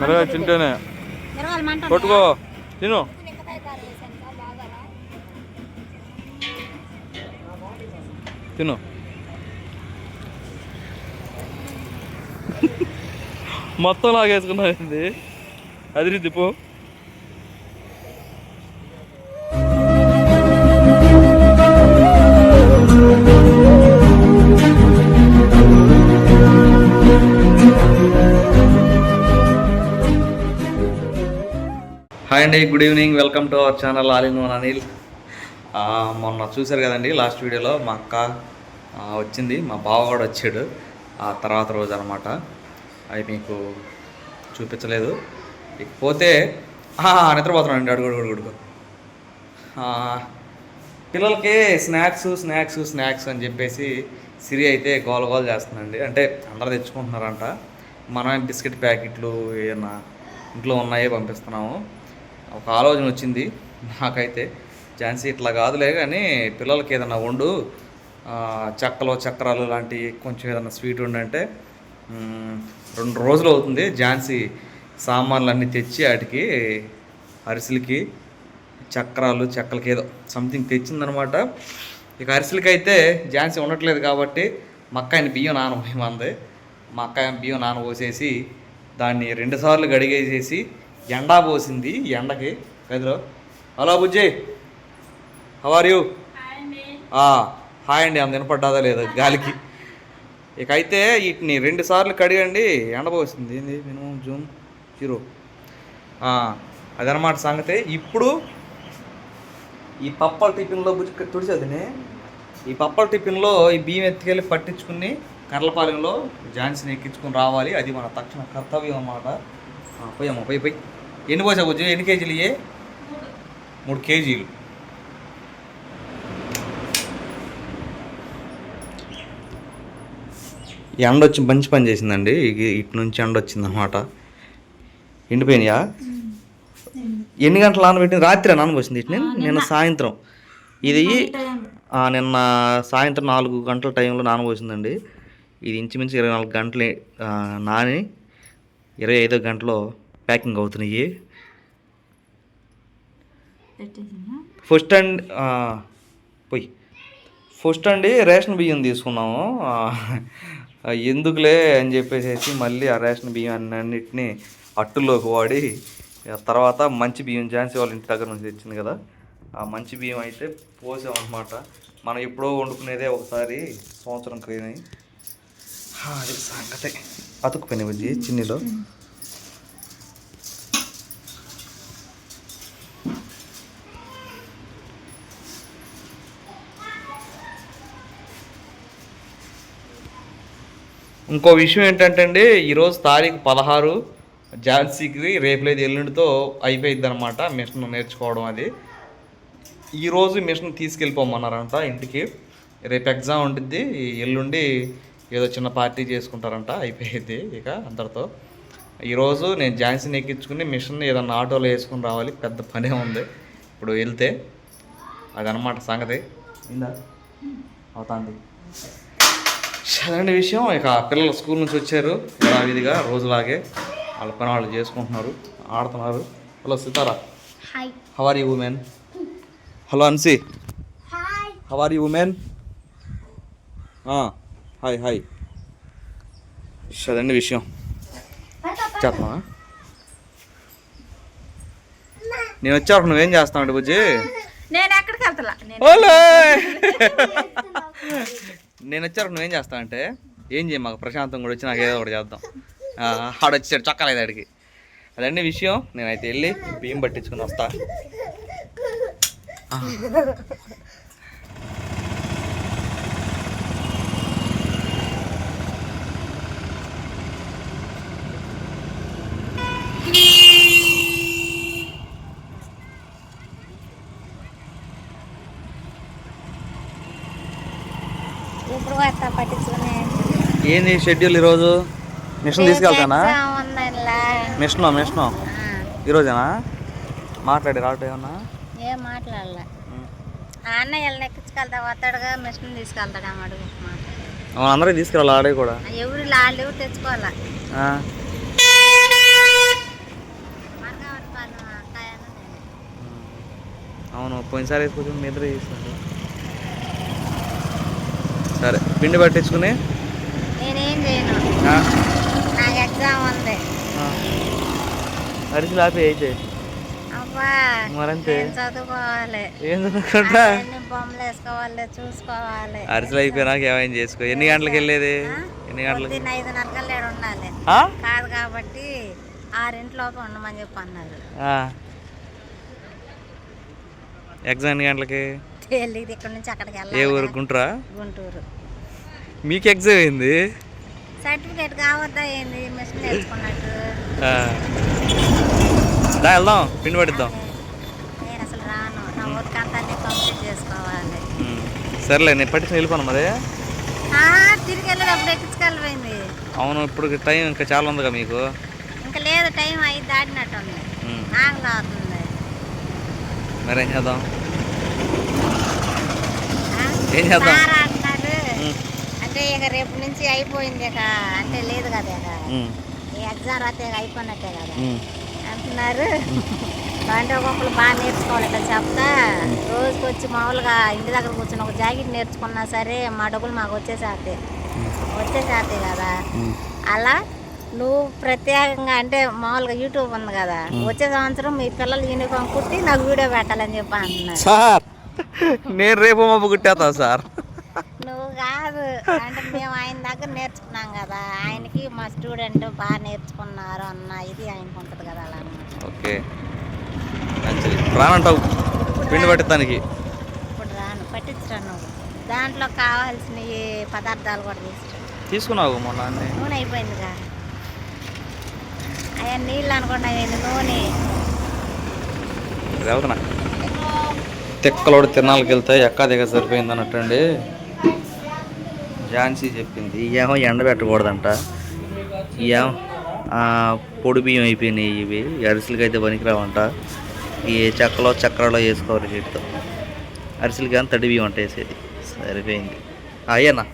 మెరగా తింటేనే. కొట్టుకో. తిను. తిను. మొత్తం లాగేసుకున్నావు ఏంది అదిరి తిప్పు అండి good evening welcome to our channel all in one Anil. మొన్న చూశారు కదండి లాస్ట్ వీడియోలో మా అక్క వచ్చింది మా బావ కూడా వచ్చాడు ఆ తర్వాత రోజు అనమాట అవి మీకు చూపించలేదు. ఇకపోతే నిద్రపోతున్నాను నిద్రపోతున్నానండి అడుగు అడుగు అడుగు పిల్లలకి స్నాక్స్ స్నాక్స్ స్నాక్స్ అని చెప్పేసి సిరి అయితే గోల గోల చేస్తుందండి. అంటే అందరూ తెచ్చుకుంటున్నారంట. మనమే బిస్కెట్ ప్యాకెట్లు ఏమన్నా ఇంట్లో ఉన్నాయే పంపిస్తున్నాము. ఒక ఆలోచన వచ్చింది. నాకైతే ఝాన్సీ ఇట్లా కాదులే కానీ పిల్లలకి ఏదైనా వండు చక్కలు చక్రాలు లాంటి కొంచెం ఏదైనా స్వీట్ ఉండంటే రెండు రోజులు అవుతుంది ఝాన్సీ సామాన్లు అన్నీ తెచ్చి వాటికి అరిసెలకి చక్రాలు చెక్కలకి ఏదో సంథింగ్ తెచ్చిందనమాట. ఇక అరిసెలకి అయితే ఝాన్సీ ఉండట్లేదు కాబట్టి మా బియ్యం నానబోయమంది. మా బియ్యం నానబోసేసి దాన్ని రెండుసార్లు గడిగేసేసి ఎండా పోసింది ఎండకి. గదిలో hello Bujji how are you hi అండి. ఆమె వినపడ్డాదా లేదా గాలికి? ఇక అయితే వీటిని రెండు సార్లు కడిగండి ఎండబోసింది ఏంది మినిమం జూన్ జీరో? అదనమాట సంగతి. ఇప్పుడు ఈ పప్పల టిఫిన్లో బుజ్జి తుడిచేదినే ఈ పప్పల టిఫిన్లో ఈ బియ్యం ఎత్తుకెళ్ళి పట్టించుకుని కర్లపాలెంలో ఝాన్సీని ఎక్కించుకుని రావాలి. అది మన తక్షణ కర్తవ్యం అన్నమాట. పోయమ్మా పోయి పోయి. ఎన్ని పోసా బుజ్జి? ఎన్ని కేజీలు ఇయ్యే? మూడు కేజీలు. ఎండ వచ్చి మంచి పని చేసిందండి. ఇటు నుంచి ఎండ వచ్చింది అనమాట ఎండిపోయినాయా? ఎన్ని గంటలు నానబెట్టింది? రాత్రి నానబోసింది వీటిని నిన్న. సాయంత్రం. ఇది నిన్న సాయంత్రం నాలుగు గంటల టైంలో నానబోసిందండి. ఇది ఇంచుమించు ఇరవై నాలుగు గంటలు నాని ఇరవై ఐదో గంటలో ప్యాకింగ్ అవుతున్నాయి. ఫస్ట్ అండ్ పోయి. ఫస్ట్ అండి రేషన్ బియ్యం తీసుకున్నాము. ఎందుకులే అని చెప్పేసి మళ్ళీ ఆ రేషన్ బియ్యం అన్నిటినీ అట్టులోకి వాడి తర్వాత మంచి బియ్యం ఝాన్సీ వాళ్ళ ఇంటి దగ్గర నుంచి తెచ్చింది కదా. ఆ మంచి బియ్యం అయితే పోసామన్నమాట. మనం ఎప్పుడో వండుకునేదే ఒకసారి సంవత్సరం క్రితం ఆ, అది సంగతి. అతుక్కుపోయినాయి బుజ్జి చిన్నిలో. ఇంకో విషయం ఏంటంటే అండి ఈరోజు తారీఖు పదహారు ఝాన్సీకి రేపు లేదు ఎల్లుండితో అయిపోయింది అనమాట మిషన్ నేర్చుకోవడం అది. ఈరోజు మిషన్ తీసుకెళ్ళిపోమన్నారంట ఇంటికి. రేపు ఎగ్జామ్ ఉంటుంది ఎల్లుండి ఏదో చిన్న పార్టీ చేసుకుంటారంట అయిపోయింది ఇక అందరితో. ఈరోజు నేను ఝాన్సీని ఎక్కించుకుని మిషన్ ఏదన్నా ఆటోలో వేసుకుని రావాలి పెద్ద పనే ఉంది ఇప్పుడు వెళ్తే. అదనమాట సంగతి. అవుతుంది. చదండి విషయం. ఇక పిల్లలు స్కూల్ నుంచి వచ్చారు. యథావిధిగా రోజులాగే వాళ్ళ పని వాళ్ళు చేసుకుంటున్నారు. ఆడుతున్నారు. Hello Sitara. Hi how are you women hello అన్సి hi how are you women hi hi చదండి విషయం. చెప్పమా నేను వచ్చాక నువ్వేం చేస్తావు బుజ్జి? నేను ఎక్కడికి వెళ్తలా? నేను వచ్చారు నువ్వేం చేస్తానంటే అంటే ఏం చేయ మాకు ప్రశాంతం కూడా వచ్చి నాకు ఏదో ఒకటి చేద్దాం. ఆ, ఆడ వచ్చాడు చక్కలేదు ఆడికి. అదండి విషయం నేనైతే వెళ్ళి బియ్యం పట్టించుకుని వస్తా. ఏంది షెడ్యూల్ ఈరోజు? మిషన్ తీసుకెళ్తానా? Machine machine? ఈరోజేనా? మాట్లాడి రావటం ఏమన్నా? ఏం మాట్లాడలే. అన్నయ్య ఎక్కించుకెళ్తా వస్తాడుగా మిషన్ తీసుకెళ్తాడు అమ్మాడు అవును అందరూ తీసుకురావాలి ఆడే కూడా? ఎవరు వాళ్ళు ఎవరు తెచ్చుకోవాలా? అవును పోయినసారి వేసుకొచ్చి మీ ఇద్దరు సరే పిండి పట్టించుకుని చేయను. ఆ, నాకు ఎగ్జామ్ ఉంది. అరిసి లాపి అయితే. మరంతే. చదువుకోవాలి? ఏం చదువుకుంటా? బొమ్మలు వేసుకోవాలి చూసుకోవాలి. అరిసెలు అయిపోయినాక ఏమైనా చేసుకో. ఎన్ని గంటలకు వెళ్ళేది? ఎన్ని గంటలకు? కల్లా ఈడ ఉండాలి? కాదు కాబట్టి ఆరింటిలోపు ఉండమని చెప్పి అన్నారు. ఎగ్జామ్ ఎన్ని గంటలకి? తెలియదు ఇక్కడ నుంచి అక్కడికి ఏ ఊరు? వెళ్ళాలి గుంట్రా? గుంటూరు. మీకు ఎగ్జామ్ అయింది సర్టిఫికేట్ కావద్దా ఏంది? మిషన్ నేర్చుకున్నట్టు. దా వెళ్దాం పిండి పట్టిద్దాం. నేను అసలు రాను. నా వర్క్ అంతా కంప్లీట్ చేసుకోవాలి. సర్లే నేను పట్టించి వెళ్ళిపోను మరి. తిరిగి వెళ్ళేటప్పుడు ఎక్కించుకెళ్ళిపోయింది. అవును ఇప్పుడు టైం ఇంకా చాలా ఉందిగా మీకు. ఇంకా లేదు టైం ఐదు దాటినట్టుంది. ఉమ్. నాగలు అవుతుంది మరి చేద్దాం? ఏం చేద్దాం? సార్ అంటున్నారు ఉమ్. అంటే ఇక రేపు నుంచి అయిపోయింది అంటే లేదు కదా. ఈ ఎగ్జామ్ రాతే అయిపోయినట్టే కదా. అంటున్నారు. అంటే ఒక్కొక్కరు బాగా నేర్చుకోవాలి ఇక్కడ చెప్తా. రోజుకి వచ్చి మామూలుగా ఇంటి దగ్గర కూర్చొని ఒక జాకెట్ నేర్చుకున్నా సరే మా డబ్బులు మాకు వచ్చేసేస్తాయి. వచ్చేసేస్తాయి కదా. అలా నువ్వు ప్రత్యేకంగా అంటే మామూలుగా యూట్యూబ్ ఉంది కదా. వచ్చే సంవత్సరం మీ పిల్లలు యూనిఫామ్ కుట్టి నాకు వీడియో పెట్టాలని చెప్పి అంటున్నారు. సార్ నేను రేపు మబ్బు కుట్టేస్తా సార్. కాదు. అంటే మేము ఆయన దగ్గర నేర్చుకున్నాం కదా. ఆయనకి మా స్టూడెంట్ బాగా నేర్చుకున్నారు అన్న ఇది ఆయనకు ఉంటుంది కదా అలా. ఓకే. మంచిది. రానంటావు? పిండి పట్టిస్తానికి ఇప్పుడు రాను. పట్టించరా నువ్వు. దాంట్లో కావాల్సిన పదార్థాలు కూడా తీసుకురా తీసుకున్నావు మొన్న నూనె అయిపోయిందిగా అయ్యా నీళ్ళు అనుకున్నా నేను. నూనె వెళ్తున్నా తిక్కలోడు తిరణాలకి వెళ్తే ఎక్కా దిగ సరిపోయింది అన్నట్టండి ఝాన్సీ చెప్పింది ఏమో ఎండ పెట్టకూడదంట. ఏమో పొడి బియ్యం అయిపోయినాయి ఇవి అరిసెలకి అయితే పనికిరావంట. ఈ చెక్కలో చక్రాలో వేసుకోవాలి వీటితో అరిసెలకి కానీ తడి బియ్యం అంట వేసేది. సరిపోయింది. అయ్యనా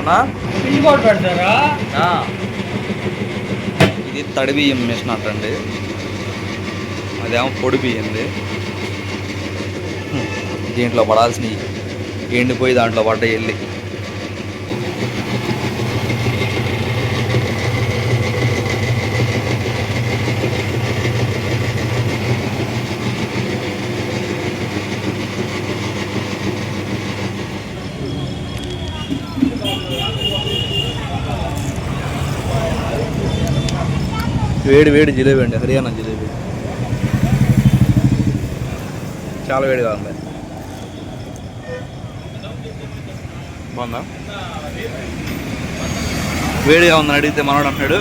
అన్నా ఆ. ఇది తడి బియ్యం మిషన్ అంటండి. అదేమో పొడి బియ్యంది. దీంట్లో పడాల్సినవి ఎండిపోయి దాంట్లో పడ్డ వెళ్ళి వేడి వేడి జిలేబీ అండి హర్యానా జిలేబీ. చాలా వేడిగా ఉంది. బాగుందా? వేడిగా ఉందని అడిగితే మనోడు అంటున్నాడు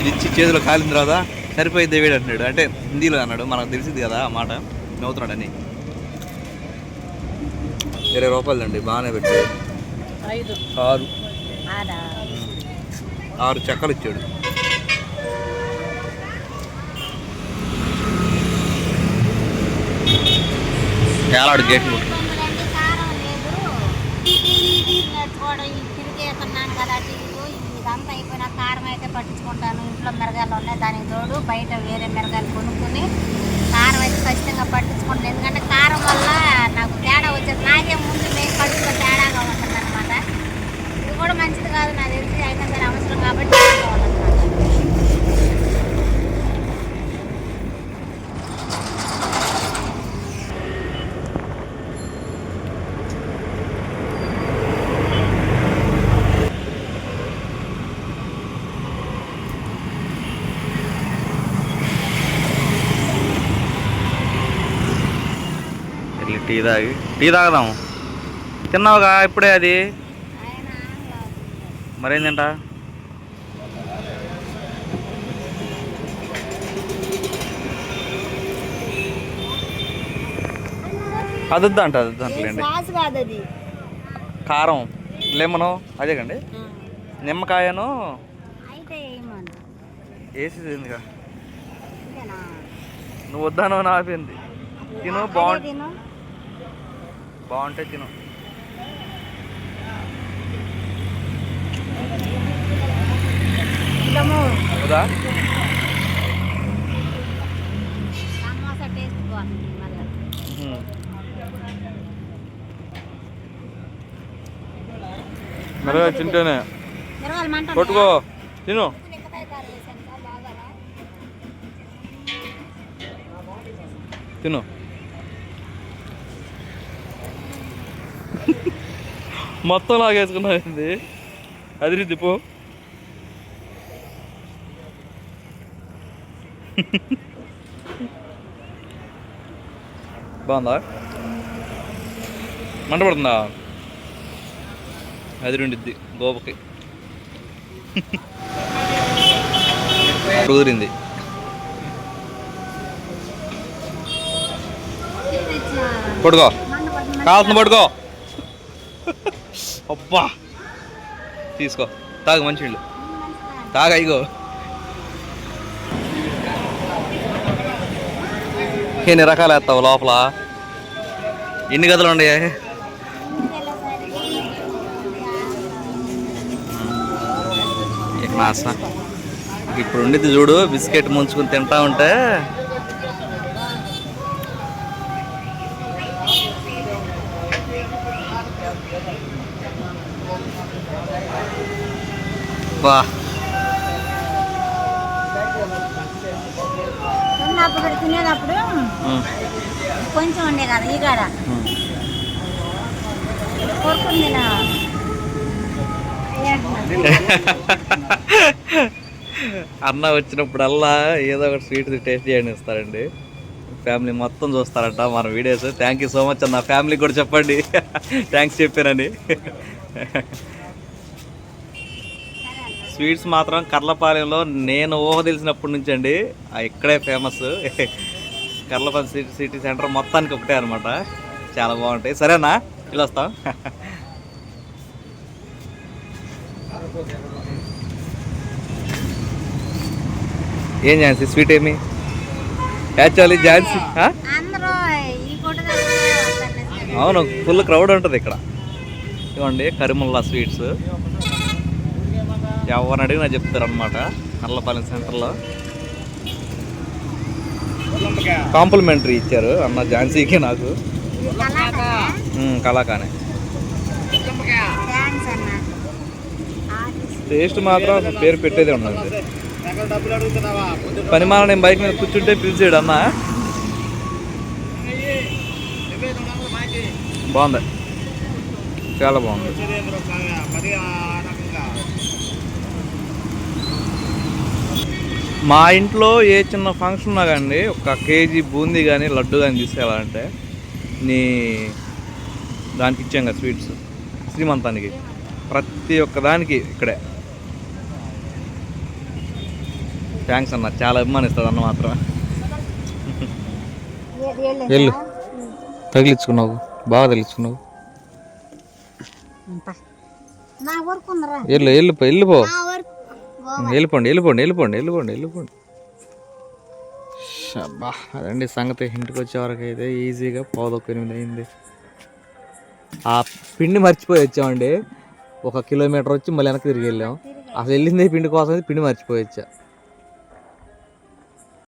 ఇది ఇచ్చి చేతిలో కాలిన తర్వాత సరిపోయిద్ది వేడి అంటున్నాడు. అంటే హిందీలో అన్నాడు మనకు తెలిసింది కదా ఆ మాట నవ్వుతున్నాడని ఇరవై రూపాయలు అండి బాగానే పెట్టాడు. ఆరు. ఆరు చెక్కలు ఇచ్చాడు ఏలాడు గేట్ కొట్టు బొమ్మలంటే కారం లేదు నేర్చుకోవడం ఈ తిరిగేస్తున్నాను కదా ఇటు ఇదంతా అయిపోయినా కారం అయితే పట్టించుకుంటాను. ఇంట్లో మిరగాయలు ఉన్నాయి దానికి తోడు బయట వేరే మిరగాయలు కొనుక్కొని కారం అయితే ఖచ్చితంగా పట్టించుకుంటాను. ఎందుకంటే కారం వల్ల నాకు తేడా వచ్చేది. నాకే ముందు కడుపులో తేడాగా ఉంటుంది అనమాట ఇది కూడా మంచిది కాదు నాకు తెలిసి అయినా సరే అవసరం కాబట్టి టీ తాగి టీ తాగదాం తిన్నావుగా? ఇప్పుడే అది? ఆయన ఆంగ్లం అవుతుంది. మరేం తింటా? అదొద్దా అంట అదొద్దా అంటలేండి కారం లెమను అదే కండి. నిమ్మకాయను వేసేది నువ్వు వద్దాను అని ఆపింది. తిను బాగుంటు తిను. బాగుంటే తిను. మెల్లగా తింటేనే. కొట్టుకో తిను. తిను. మొత్తం లాగేసుకున్నది అది దిప్పు బాగుందా? మంట పడుతుందా? అది రెండిద్ది గోపకి. కుదిరింది. పడుకో కావాల్సిన పడుకో అబ్బా! తీసుకో. తాగు మంచి నీళ్ళు తాగా ఇగో. ఎన్ని రకాలు వేస్తావు లోపల? ఎన్ని గదులు ఉన్నాయి ఇక ఇప్పుడు ఉండిద్ది చూడు బిస్కెట్ ముంచుకుని తింటా ఉంటే. కొంచెం ఉండే కదా ఈ కాడ. అన్న వచ్చినప్పుడల్లా ఏదో ఒకటి స్వీట్ టేస్ట్ చేయని ఇస్తారండి. ఫ్యామిలీ మొత్తం చూస్తారంట మన videos thank you so much అన్న. ఫ్యామిలీకి కూడా చెప్పండి. థ్యాంక్స్ చెప్పానని. స్వీట్స్ మాత్రం కర్లపాలెంలో నేను ఊహ తెలిసినప్పటి నుంచి అండి ఆ ఇక్కడే famous Karlapalli city city centre మొత్తానికి ఒకటే అనమాట చాలా బాగుంటాయి. సరేనా? ఇలా వస్తాం. ఏం ఝాన్సీ? స్వీట్ ఏమి? యాక్చువల్లీ ఝాన్సీ? అవును ఫుల్ క్రౌడ్ ఉంటుంది ఇక్కడ. ఇవ్వండి కరిముల్లా స్వీట్స్. ఎవరిని అడిగినా చెప్తారనమాట నల్లపాలెం సెంటర్లో. కాంప్లిమెంటరీ ఇచ్చారు అన్న ఝాన్సీకి నాకు. కళాకానే. టేస్ట్ మాత్రం పేరు పెట్టేదే ఉన్నది. పని మాల నేను బైక్ మీద కూర్చుంటే పిలిచాడు అన్న. బాగుంది. చాలా బాగుంది. మా ఇంట్లో ఏ చిన్న ఫంక్షన్ ఉన్నా కానీ ఒక కేజీ బూందీ కానీ లడ్డు కానీ తీసుకెళ్ళాలంటే నీ దానికి ఇచ్చాం కదా స్వీట్స్. శ్రీమంతానికి. ప్రతి ఒక్క దానికి ఇక్కడే. థ్యాంక్స్ అన్న. చాలా అభిమానిస్తాడు అన్న మాత్రం. వెళ్ళు. తగిలించుకున్నావు. బాగా తగిలించుకున్నావు. వెళ్ళు వెళ్ళిపో వెళ్ళిపో వెళ్ళిపోండి వెళ్ళిపోండి వెళ్ళిపోండి వెళ్ళిపోండి వెళ్ళిపోండి అదండి సంగతి. ఇంటికి వచ్చే వరకు అయితే ఈజీగా పావుదొక్క ఎనిమిది అయింది. ఆ పిండి మర్చిపోయి వచ్చామండి. ఒక కిలోమీటర్ వచ్చి మళ్ళీ వెనక్కి తిరిగి వెళ్ళాం. అసలు వెళ్ళింది పిండి కోసం పిండి మర్చిపోయి వచ్చా.